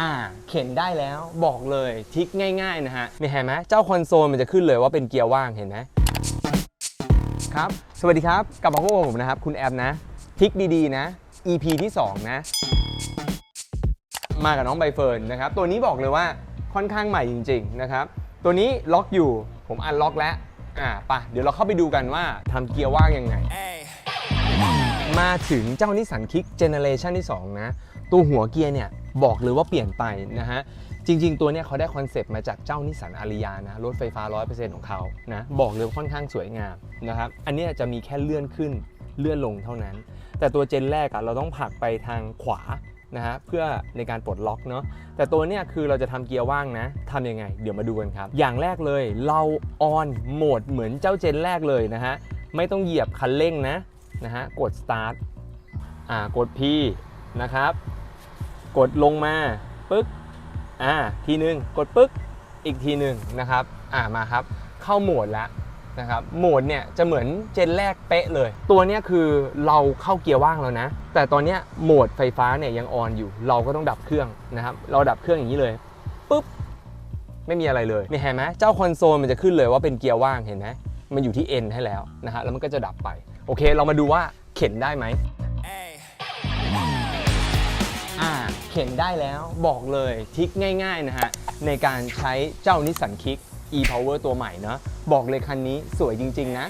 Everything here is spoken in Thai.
อ่า เข็นได้แล้วบอกเลยทริกง่ายๆนะฮะนี่เห็นไหมเจ้าคอนโซลมันจะขึ้นเลยว่าเป็นเกียร์ว่างเห็นไหมครับ สวัสดีครับ กลับมาพบกับผมนะครับ คุณแอมนะทริกดีๆนะ EP ที่ 2 นะ มากับน้องใบเฟิร์นนะครับ ตัวนี้บอกเลยว่าค่อนข้างใหม่จริง ๆ นะครับ ตัวนี้ล็อกอยู่ผมอันล็อกแล้วอ่าไปะเดี๋ยวเราเข้าไปดูกันว่าทำเกียร์ว่างยังไง มาถึงเจ้านิสสันคิกเจเนเรชันที่ 2 นะ ตัวหัวเกียร์เนี่ย บอกเลยว่าเปลี่ยนไปนะฮะจริง ๆ ตัวเนี้ยเขาได้คอนเซปต์มาจากเจ้านิสสันอาริยานะรถไฟฟ้า 100%ของเขานะบอกเลยค่อนข้างสวยงามนะครับอันนี้จะมีแค่เลื่อนขึ้นเลื่อนลงเท่านั้น แต่ตัวเจนแรกอะเราต้องผลักไปทางขวานะฮะเพื่อในการปลดล็อกเนาะแต่ตัวเนี้ยคือเราจะทำเกียร์ว่างนะทำยังไง เดี๋ยวมาดูกันครับ อย่างแรกเลยเราออนโหมดเหมือนเจ้าเจนแรกเลยนะฮะไม่ต้องเหยียบคันเร่งนะนะฮะกด start อ่ากด P นะครับ กดลงมาปึ๊กอ่าทีหนึ่งกดปึ๊กอีกทีหนึ่งนะครับอ่ามาครับ เข้าโหมดแล้วนะครับโหมดเนี่ยจะเหมือนเจนแรกเป๊ะเลย ตัวเนี้ยคือเราเข้าเกียร์ว่างแล้วนะ แต่ตอนเนี้ยโหมดไฟฟ้าเนี่ยยังออนอยู่ เราก็ต้องดับเครื่องนะครับ เราดับเครื่องอย่างนี้เลยปุ๊บไม่มีอะไรเลยนี่เห็นไหมเจ้าคอนโซลมันจะขึ้นเลยว่าเป็นเกียร์ว่างเห็นไหมมันอยู่ที่ N ให้แล้วนะฮะแล้วมันก็จะดับไป โอเค เรามาดูว่าเข็นได้ไหม ข็นได้แล้วบอกเลยทิกง่ายๆนะฮะ ในการใช้เจ้านิสสันคิก e-power ตัวใหม่เนาะบอกเลยคันนี้สวยจริง ๆ นะ